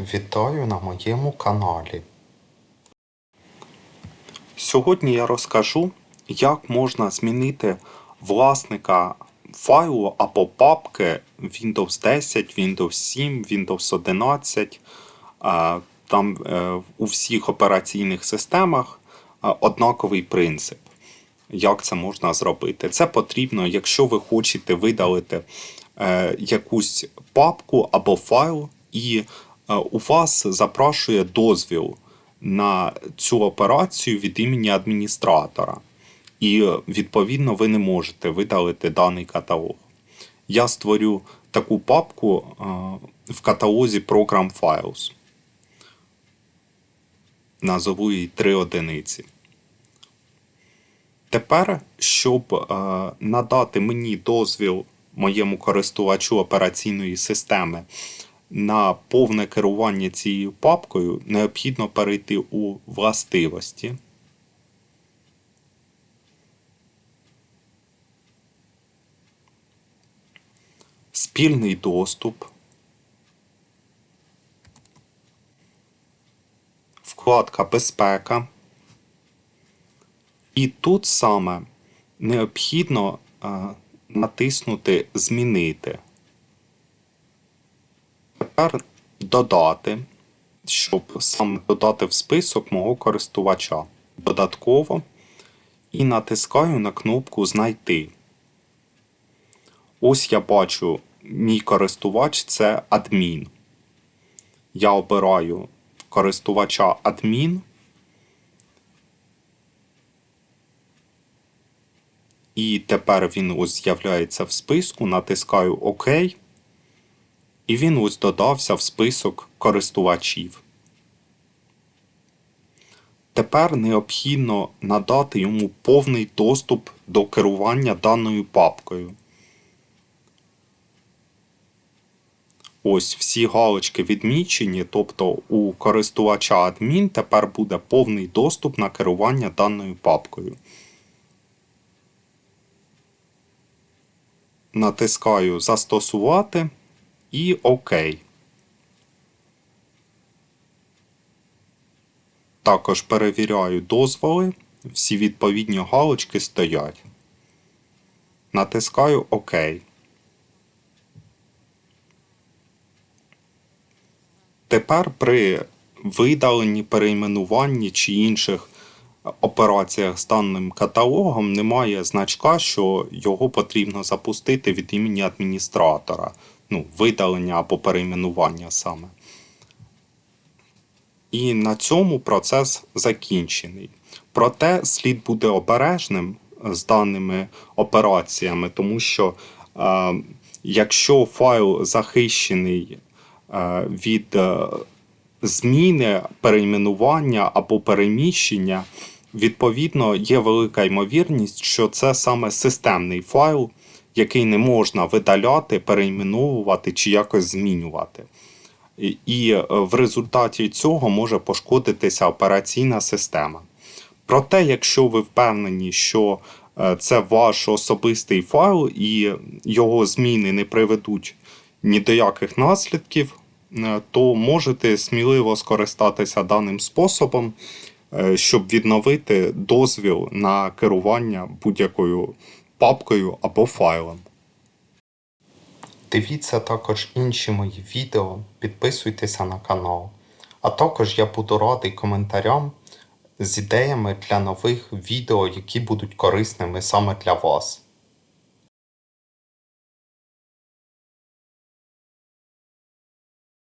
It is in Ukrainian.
Вітаю на моєму каналі. Сьогодні я розкажу, як можна змінити власника файлу або папки Windows 10, Windows 7, Windows 11. Там е, у всіх операційних системах однаковий принцип. Як це можна зробити? Це потрібно, якщо ви хочете видалити е, якусь папку або файл, і у вас запрашує дозвіл на цю операцію від імені адміністратора. І е, відповідно ви не можете видалити даний каталог. Я створю таку папку е, в каталозі Program Files. Назову її три одиниці. Тепер, щоб е, надати мені дозвіл моєму користувачу операційної системи на повне керування цією папкою, необхідно перейти у властивості. Спільний доступ. Вкладка Безпека. І тут саме необхідно е, натиснути Змінити. Тепер додати, щоб саме додати в список мого користувача. Додатково і натискаю на кнопку Знайти. Ось я бачу, мій користувач це адмін. Я обираю користувача адмін. І тепер він ось з'являється в списку, натискаю ОК. І він ось додався в список користувачів. Тепер необхідно надати йому повний доступ до керування даною папкою. Ось всі галочки відмічені, тобто у користувача адмін тепер буде повний доступ на керування даною папкою. Натискаю Застосувати і ОК. Також перевіряю дозволи, всі відповідні галочки стоять. Натискаю ОК. Тепер при видаленні, перейменуванні чи інших операціях з даним каталогом немає значка, що його потрібно запустити від імені адміністратора. Ну, видалення або перейменування саме. І на цьому процес закінчений. Проте слід бути обережним з даними операціями, тому що е, якщо файл захищений е, від е, зміни, перейменування або переміщення, відповідно є велика ймовірність, що це саме системний файл, який не можна видаляти, перейменовувати чи якось змінювати. І- е, в результаті цього може пошкодитися операційна система. Проте, якщо ви впевнені, що е, це ваш особистий файл і його зміни не приведуть ні до яких наслідків, е, то можете сміливо скористатися даним способом, щоб відновити дозвіл на керування будь-якою папкою або файлом. Дивіться також інші мої відео, підписуйтеся на канал. А також я буду радий коментарям з ідеями для нових відео, які будуть корисними саме для вас.